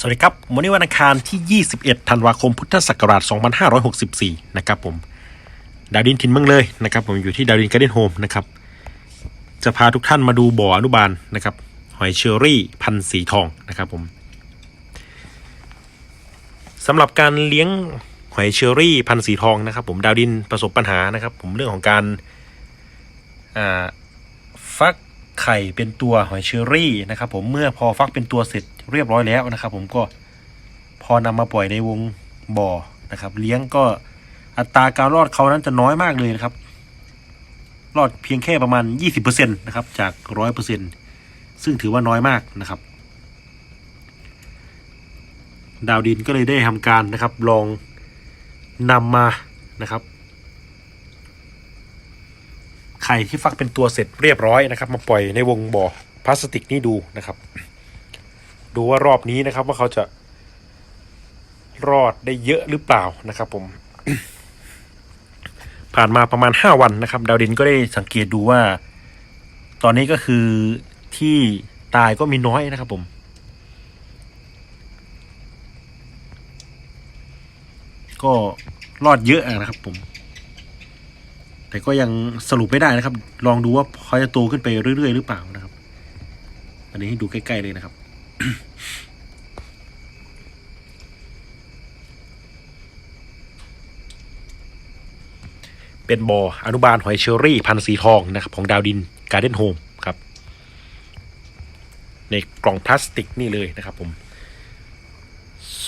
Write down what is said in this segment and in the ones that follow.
สวัสดีครับวันนี้วันอังคารที่ 21 ธันวาคม พุทธศักราช 2564 นะครับผม ดาวดินถิ่นเมืองเลยนะครับ ผมอยู่ที่ดาวดินการ์เด้นโฮมนะครับ จะพาทุกท่านมาดูบ่ออนุบาลนะครับ หอยเชอรี่พันสีทองนะครับผมสำหรับการเลี้ยงหอยเชอรี่พันสีทองนะครับ ผมดาวดินประสบปัญหานะครับ ผมเรื่องของการอ่าฟัก ไข่เป็นตัวหอยเชอรี่นะครับผมเมื่อพอฟักเป็นตัวเสร็จเรียบร้อยแล้วนะครับ ผมก็พอนำมาปล่อยในวงบ่อนะครับ เลี้ยงก็อัตราการรอดเขานั้นจะน้อยมากเลยนะครับ รอดเพียงแค่ประมาณ 20%นะครับ จาก 100%ซึ่งถือว่าน้อยมากนะครับ ดาวดินก็เลยได้ทำการนะครับ ลองนำมานะครับ ไข่ที่ฟักเป็นตัวเสร็จเรียบร้อยนะครับมาปล่อยในวงบ่อพลาสติกนี่ดูนะครับ ดูว่ารอบนี้นะครับว่าเขาจะรอดได้เยอะหรือเปล่านะครับผมผ่านมาประมาณห้าวันนะครับ ดาวดินก็ได้สังเกตดูว่า ตอนนี้ก็คือที่ตายก็มีน้อยนะครับผมก็รอดเยอะนะครับผม แต่ก็ยังสรุปไม่ได้นะครับ ลองดูว่าเขาจะโตขึ้นไปเรื่อยๆหรือเปล่านะครับ อันนี้ให้ดูใกล้ๆเลยนะครับ เป็นบ่ออนุบาลหอยเชอรี่พันธุ์สีทองนะครับ ของดาวดินการ์เด้นโฮมครับ ในกล่องพลาสติกนี่เลยนะครับผม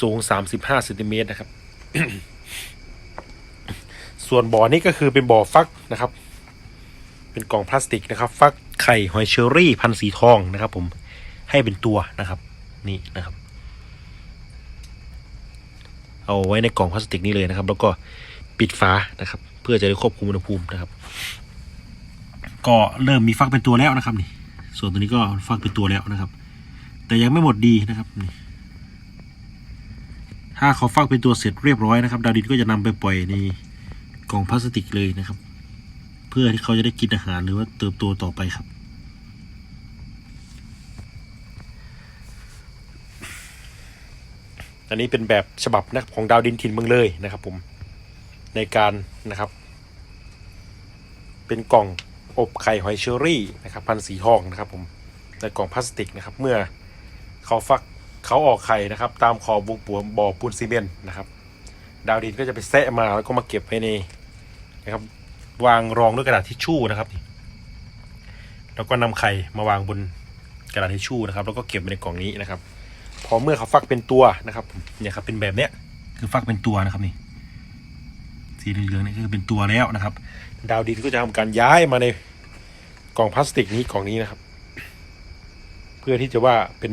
สูง 35เซนติเมตรนะครับ ส่วนบ่อนี้ก็คือเป็นบ่อฟักนะครับ เป็นกล่องพลาสติกนะครับ ฟักไข่หอยเชอรี่พันสีทองนะครับ ผมให้เป็นตัวนะครับ นี่นะครับ เอาไว้ในกล่องพลาสติกนี่เลยนะครับ แล้วก็ปิดฝานะครับ เพื่อจะได้ควบคุมอุณหภูมินะครับ ก็เริ่มมีฟักเป็นตัวแล้วนะครับ นี่ ส่วนตัวนี้ก็ฟักเป็นตัวแล้วนะครับ แต่ยังไม่หมดดีนะครับนี่ถ้าเขาฟักเป็นตัวเสร็จเรียบร้อยนะครับ ดาวดินก็จะนำไปปล่อยใน กล่องพลาสติกเลยนะครับ เพื่อที่เขาจะได้กินอาหารหรือว่าเติบโตต่อไปครับ อันนี้เป็นแบบฉบับนะของดาวดินถิ่นเมืองเลยนะครับผมในการนะครับ เป็นกล่องอบไข่หอยเชอรี่นะครับ พันสีทองนะครับผมในกล่องพลาสติกนะครับ เมื่อเขาฟักเขาออกไข่นะครับ ตามขอบวงปูนบ่อปูนซีเมนต์นะครับ ดาวดินก็จะไปแซะมาแล้วก็มาเก็บไว้ใน นะครับ วางรองด้วยกระดาษทิชชู่นะครับ แล้วก็นำไข่มาวางบนกระดาษทิชชู่นะครับ แล้วก็เก็บไว้ในกล่องนี้นะครับ พอเมื่อเขาฟักเป็นตัวนะครับเนี่ยครับเป็นแบบเนี้ยคือฟักเป็นตัวนะครับนี่สีเหลืองๆนี่คือเป็นตัวแล้วนะครับ ดาวดินก็จะทำการย้ายมาในกล่องพลาสติกนี้กล่องนี้นะครับ เพื่อที่จะว่าเป็น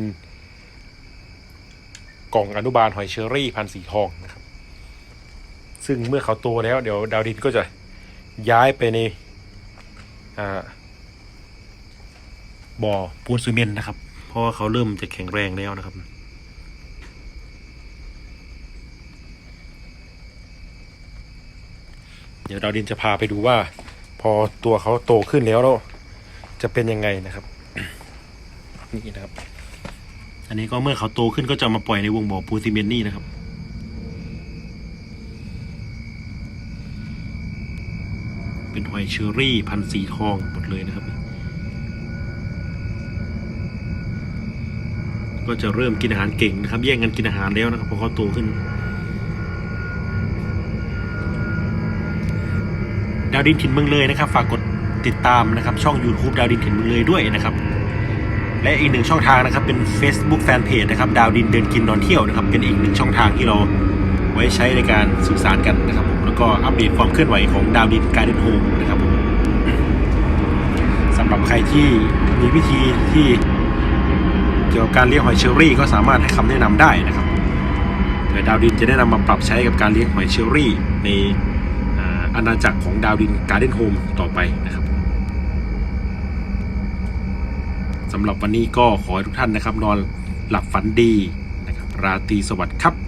กล่องอนุบาลหอยเชอรี่พันสีทองนะครับ ซึ่งเมื่อเขาโตแล้วเดี๋ยวดาวดินก็จะ ย้ายไปในบ่อปูนซีเมนต์นะครับ เพราะว่าเขาเริ่มจะแข็งแรงแล้วนะครับเดี๋ยวดาวดินจะพาไปดูว่า พอตัวเขาโตขึ้นแล้วแล้วจะเป็นยังไงนะครับ นี่นะครับ อันนี้ก็เมื่อเขาโตขึ้นก็จะมาปล่อยในวงบ่อปูนซีเมนต์นี่นะครับ เป็นหอยเชอรี่พันสีทองหมดเลยนะครับ ก็จะเริ่มกินอาหารเก่งนะครับ แย่งกันกินอาหารแล้วนะครับพอเขาโตขึ้น ดาวดินถิ่นเมืองเลยนะครับ ฝากกดติดตามนะครับ ช่อง YouTube ดาวดินถิ่นเมืองเลยด้วยนะครับ และอีกหนึ่งช่องทางนะครับ เป็น Facebook Fanpage นะครับ ดาวดินเดินกินนอนเที่ยวนะครับ เป็นอีกหนึ่งช่องทางที่เราไว้ใช้ในการสื่อสารกันนะครับผม แล้วก็อัปเดตความเคลื่อนไหวของดาวดินการเดินโฮมนะครับผมสำหรับใครที่มีวิธีที่เกี่ยวกับการเลี้ยงหอยเชอรี่ ก็สามารถให้คำแนะนำได้นะครับเดี๋ยวดาวดินจะได้นำมาปรับใช้กับการเลี้ยงหอยเชอรี่ ในอาณาจักรของดาวดินการ์เดนโฮมต่อไปนะครับสำหรับวันนี้ก็ขอให้ทุกท่านนะครับ นอนหลับฝันดีนะครับ ราตรีสวัสดิ์ครับ